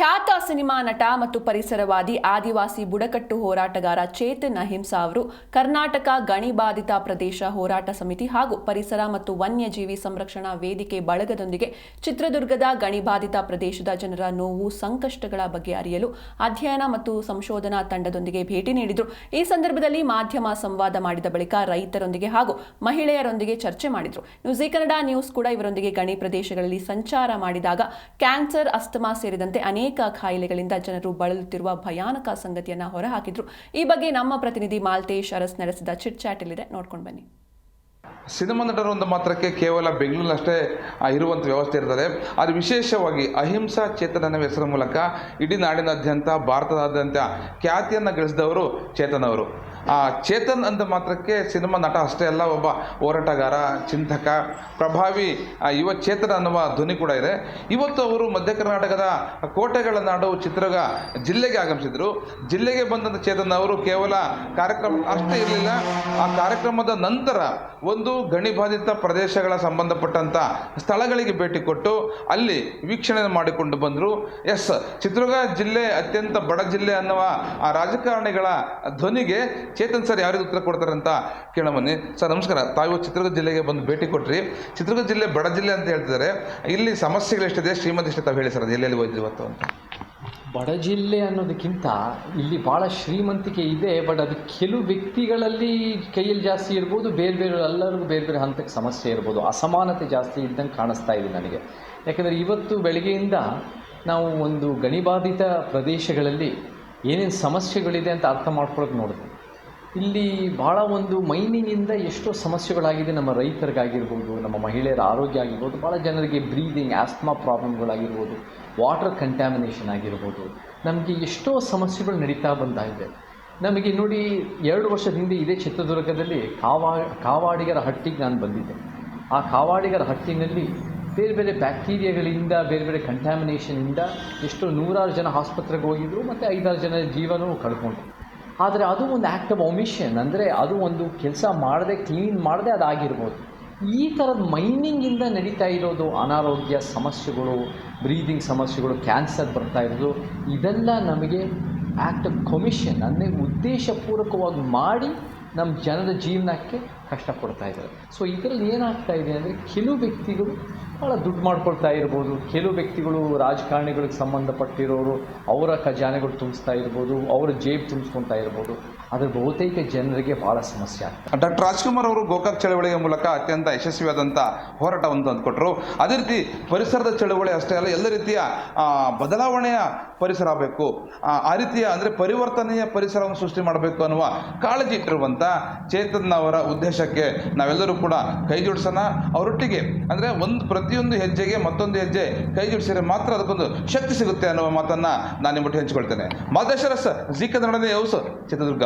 ಖ್ಯಾತ ಸಿನಿಮಾ ನಟ ಮತ್ತು ಪರಿಸರವಾದಿ, ಆದಿವಾಸಿ ಬುಡಕಟ್ಟು ಹೋರಾಟಗಾರ ಚೇತನ್ ಅಹಿಂಸಾ ಅವರು ಕರ್ನಾಟಕ ಗಣಿಬಾಧಿತ ಪ್ರದೇಶ ಹೋರಾಟ ಸಮಿತಿ ಹಾಗೂ ಪರಿಸರ ಮತ್ತು ವನ್ಯಜೀವಿ ಸಂರಕ್ಷಣಾ ವೇದಿಕೆ ಬಳಗದೊಂದಿಗೆ ಚಿತ್ರದುರ್ಗದ ಗಣಿಬಾಧಿತ ಪ್ರದೇಶದ ಜನರ ನೋವು, ಸಂಕಷ್ಟಗಳ ಬಗ್ಗೆ ಅರಿಯಲು ಅಧ್ಯಯನ ಮತ್ತು ಸಂಶೋಧನಾ ತಂಡದೊಂದಿಗೆ ಭೇಟಿ ನೀಡಿದರು. ಈ ಸಂದರ್ಭದಲ್ಲಿ ಮಾಧ್ಯಮ ಸಂವಾದ ಮಾಡಿದ ಬಳಿಕ ರೈತರೊಂದಿಗೆ ಹಾಗೂ ಮಹಿಳೆಯರೊಂದಿಗೆ ಚರ್ಚೆ ಮಾಡಿದರು. ನ್ಯೂಸ್ ಕನ್ನಡ ನ್ಯೂಸ್ ಕೂಡ ಇವರೊಂದಿಗೆ ಗಣಿ ಪ್ರದೇಶಗಳಲ್ಲಿ ಸಂಚಾರ ಮಾಡಿದಾಗ ಕ್ಯಾನ್ಸರ್, ಅಸ್ತಮಾ ಸೇರಿದಂತೆ ಅನೇಕ ಕಾಯಿಲೆಗಳಿಂದ ಜನರು ಬಳಲುತ್ತಿರುವ ಭಯಾನಕ ಸಂಗತಿಯನ್ನ ಹೊರಹಾಕಿದ್ರು. ಈ ಬಗ್ಗೆ ನಮ್ಮ ಪ್ರತಿನಿಧಿ ಮಾಲ್ತೇಶ್ ಅರಸ್ ನಡೆಸಿದ ಚಿಟ್ ಚಾಟ್ ಇಲ್ಲಿದೆ ನೋಡ್ಕೊಂಡು ಬನ್ನಿ. ಸಿನಿಮಾ ನಟರು ಒಂದು ಮಾತ್ರಕ್ಕೆ ಕೇವಲ ಬೆಂಗಳೂರಿನಷ್ಟೇ ಇರುವಂಥ ವ್ಯವಸ್ಥೆ ಇರ್ತದೆ. ಅದು ವಿಶೇಷವಾಗಿ ಅಹಿಂಸಾ ಚೇತನ ಹೆಸರ ಮೂಲಕ ಇಡೀ ನಾಡಿನಾದ್ಯಂತ, ಭಾರತದಾದ್ಯಂತ ಖ್ಯಾತಿಯನ್ನು ಗಳಿಸಿದವರು ಚೇತನ್ ಅವರು. ಆ ಚೇತನ್ ಅಂದ ಮಾತ್ರಕ್ಕೆ ಸಿನಿಮಾ ನಟ ಅಷ್ಟೇ ಅಲ್ಲ, ಒಬ್ಬ ಹೋರಾಟಗಾರ, ಚಿಂತಕ, ಪ್ರಭಾವಿ ಯುವ ಚೇತನ ಅನ್ನುವ ಧ್ವನಿ ಕೂಡ ಇದೆ. ಇವತ್ತು ಅವರು ಮಧ್ಯ ಕರ್ನಾಟಕದ ಕೋಟೆಗಳ ನಾಡು ಚಿತ್ರಗ ಜಿಲ್ಲೆಗೆ ಆಗಮಿಸಿದರು. ಜಿಲ್ಲೆಗೆ ಬಂದಂಥ ಚೇತನ್ ಅವರು ಕೇವಲ ಕಾರ್ಯಕ್ರಮ ಅಷ್ಟೇ ಇರಲಿಲ್ಲ, ಆ ಕಾರ್ಯಕ್ರಮದ ನಂತರ ಒಂದು ಗಣಿಬಾಧಿತ ಪ್ರದೇಶಗಳ ಸಂಬಂಧಪಟ್ಟಂಥ ಸ್ಥಳಗಳಿಗೆ ಭೇಟಿ ಕೊಟ್ಟು ಅಲ್ಲಿ ವೀಕ್ಷಣೆ ಮಾಡಿಕೊಂಡು ಬಂದರು. ಎಸ್, ಚಿತ್ರದುರ್ಗ ಜಿಲ್ಲೆ ಅತ್ಯಂತ ಬಡ ಜಿಲ್ಲೆ ಅನ್ನುವ ಆ ರಾಜಕಾರಣಿಗಳ ಧ್ವನಿಗೆ ಚೇತನ್ ಸರ್ ಯಾವ ರೀತಿ ಉತ್ತರ ಕೊಡ್ತಾರೆ ಅಂತ ಕೇಳಮನಿ ಸರ್, ನಮಸ್ಕಾರ. ತಾವು ಚಿತ್ರದುರ್ಗ ಜಿಲ್ಲೆಗೆ ಬಂದು ಭೇಟಿ ಕೊಟ್ರಿ. ಚಿತ್ರದುರ್ಗ ಜಿಲ್ಲೆ ಬಡ ಜಿಲ್ಲೆ ಅಂತ ಹೇಳ್ತಿದ್ದಾರೆ. ಇಲ್ಲಿ ಸಮಸ್ಯೆಗಳು ಎಷ್ಟಿದೆ? ಶ್ರೀಮಂತ ಎಷ್ಟು ತಾವು ಹೇಳಿ ಸರ್, ಅದು ಎಲ್ಲೆಲ್ಲಿ ಹೋಯ್ತು ಇವತ್ತು ಅಂತ. ಬಡ ಜಿಲ್ಲೆ ಅನ್ನೋದಕ್ಕಿಂತ ಇಲ್ಲಿ ಭಾಳ ಶ್ರೀಮಂತಿಕೆ ಇದೆ, ಬಟ್ ಅದು ಕೆಲವು ವ್ಯಕ್ತಿಗಳಲ್ಲಿ ಕೈಯಲ್ಲಿ ಜಾಸ್ತಿ ಇರ್ಬೋದು, ಬೇರೆ ಬೇರೆ ಎಲ್ಲರಿಗೂ ಬೇರೆ ಬೇರೆ ಹಂತಕ್ಕೆ ಸಮಸ್ಯೆ ಇರ್ಬೋದು, ಅಸಮಾನತೆ ಜಾಸ್ತಿ ಇದ್ದಂಗೆ ಕಾಣಿಸ್ತಾ ಇದೆ ನನಗೆ. ಯಾಕಂದರೆ ಇವತ್ತು ಬೆಳಗ್ಗೆಯಿಂದ ನಾವು ಒಂದು ಗಣಿಬಾಧಿತ ಪ್ರದೇಶಗಳಲ್ಲಿ ಏನೇನು ಸಮಸ್ಯೆಗಳಿದೆ ಅಂತ ಅರ್ಥ ಮಾಡ್ಕೊಳಕ್ಕೆ ನೋಡಿದೆ ಇಲ್ಲಿ ಭಾಳ ಒಂದು ಮೈನಿಂಗಿಂದ ಎಷ್ಟೋ ಸಮಸ್ಯೆಗಳಾಗಿದೆ ನಮ್ಮ ರೈತರಿಗಾಗಿರ್ಬೋದು, ನಮ್ಮ ಮಹಿಳೆಯರ ಆರೋಗ್ಯ ಆಗಿರ್ಬೋದು ಭಾಳ ಜನರಿಗೆ ಬ್ರೀದಿಂಗ್ ಆಸ್ಮಾ ಪ್ರಾಬ್ಲಮ್ಗಳಾಗಿರ್ಬೋದು ವಾಟರ್ ಕಂಟ್ಯಾಮಿನೇಷನ್ ಆಗಿರ್ಬೋದು. ನಮಗೆ ಎಷ್ಟೋ ಸಮಸ್ಯೆಗಳು ನಡೀತಾ ಬಂದಾಗಿದೆ ನಮಗೆ ನೋಡಿ ಎರಡು ವರ್ಷದ ಹಿಂದೆ ಇದೇ ಚಿತ್ರದುರ್ಗದಲ್ಲಿ ಕಾವಾ, ಕಾವಾಡಿಗರ ಹಟ್ಟಿಗೆ ನಾನು ಬಂದಿದ್ದೆ. ಆ ಕಾವಾಡಿಗರ ಹಟ್ಟಿನಲ್ಲಿ ಬೇರೆ ಬೇರೆ ಬ್ಯಾಕ್ಟೀರಿಯಾಗಳಿಂದ, ಬೇರೆ ಬೇರೆ ಕಂಟ್ಯಾಮಿನೇಷನಿಂದ ಎಷ್ಟೋ ನೂರಾರು ಜನ ಆಸ್ಪತ್ರೆಗೆ ಹೋಗಿದ್ರು, ಮತ್ತು ಐದಾರು ಜನ ಜೀವನವೂ ಕಳ್ಕೊಂಡ್ರು. ಆದರೆ ಅದು ಒಂದು ಆ್ಯಕ್ಟ್ ಆಫ್ ಒಮಿಷನ್ ಅಂದರೆ ಅದು ಒಂದು ಕೆಲಸ ಮಾಡದೆ ಕ್ಲೀನ್ ಮಾಡದೆ ಅದಾಗಿರ್ಬೋದು. ಈ ಥರದ ಮೈನಿಂಗಿಂದ ನಡೀತಾ ಇರೋದು ಅನಾರೋಗ್ಯ ಸಮಸ್ಯೆಗಳು ಬ್ರೀದಿಂಗ್ ಸಮಸ್ಯೆಗಳು ಕ್ಯಾನ್ಸರ್ ಬರ್ತಾ ಇರೋದು, ಇದೆಲ್ಲ ನಮಗೆ ಆ್ಯಕ್ಟ್ ಆಫ್ ಕೊಮಿಷನ್ ಅಂದರೆ ಉದ್ದೇಶಪೂರ್ವಕವಾಗಿ ಮಾಡಿ ನಮ್ಮ ಜನರ ಜೀವನಕ್ಕೆ ಕಷ್ಟಪಡ್ತಾ ಇದ್ದಾರೆ. ಸೊ ಇದರಲ್ಲಿ ಏನಾಗ್ತಾ ಇದೆ ಅಂದರೆ, ಕೆಲವು ವ್ಯಕ್ತಿಗಳು ಭಾಳ ದುಡ್ಡು ಮಾಡ್ಕೊಳ್ತಾ ಇರ್ಬೋದು. ಕೆಲವು ವ್ಯಕ್ತಿಗಳು ರಾಜಕಾರಣಿಗಳಿಗೆ ಸಂಬಂಧಪಟ್ಟಿರೋರು ಅವರ ಖಜಾನೆಗಳು ತುಂಬಿಸ್ತಾ ಇರ್ಬೋದು, ಅವರ ಜೇಬ್ ತುಂಬಿಸ್ಕೊತಾ ಇರ್ಬೋದು. ಆದರೆ ಬಹುತೇಕ ಜನರಿಗೆ ಭಾಳ ಸಮಸ್ಯೆ ಆಗ್ತದೆ ಡಾಕ್ಟರ್ ರಾಜ್ಕುಮಾರ್ ಅವರು ಗೋಕಾಕ್ ಚಳವಳಿಯ ಮೂಲಕ ಅತ್ಯಂತ ಯಶಸ್ವಿಯಾದಂಥ ಹೋರಾಟವನ್ನು ತಂದುಕೊಟ್ರು ಅದೇ ರೀತಿ ಪರಿಸರದ ಚಳವಳಿ ಅಷ್ಟೇ ಅಲ್ಲ, ಎಲ್ಲ ರೀತಿಯ ಬದಲಾವಣೆಯ ಪರಿಸರ ಆಗಬೇಕು. ಆ ರೀತಿಯ ಅಂದರೆ ಪರಿವರ್ತನೆಯ ಪರಿಸರವನ್ನು ಸೃಷ್ಟಿ ಮಾಡಬೇಕು ಅನ್ನುವ ಕಾಳಜಿ ಇಟ್ಟಿರುವಂಥ ಚೇತನ್ ಅವರ ಉದ್ದೇಶಕ್ಕೆ ನಾವೆಲ್ಲರೂ ಕೂಡ ಕೈ ಜೋಡಿಸೋಣ. ಅವರೊಟ್ಟಿಗೆ ಅಂದರೆ ಒಂದು ಪ್ರತಿಯೊಂದು ಹೆಜ್ಜೆಗೆ ಮತ್ತೊಂದು ಹೆಜ್ಜೆ ಕೈ ಜೋಡಿಸಿದ್ರೆ ಮಾತ್ರ ಅದಕ್ಕೊಂದು ಶಕ್ತಿ ಸಿಗುತ್ತೆ ಅನ್ನುವ ಮಾತನ್ನು ನಾನು ನಿಮ್ಮೊಟ್ಟಿಗೆ ಹಂಚಿಕೊಳ್ತೇನೆ. ಮಾದೇಶ್ವರ ಜಿ ಕನ್ನಡನೇ ಯೌಸ ಚಿತ್ರದುರ್ಗ.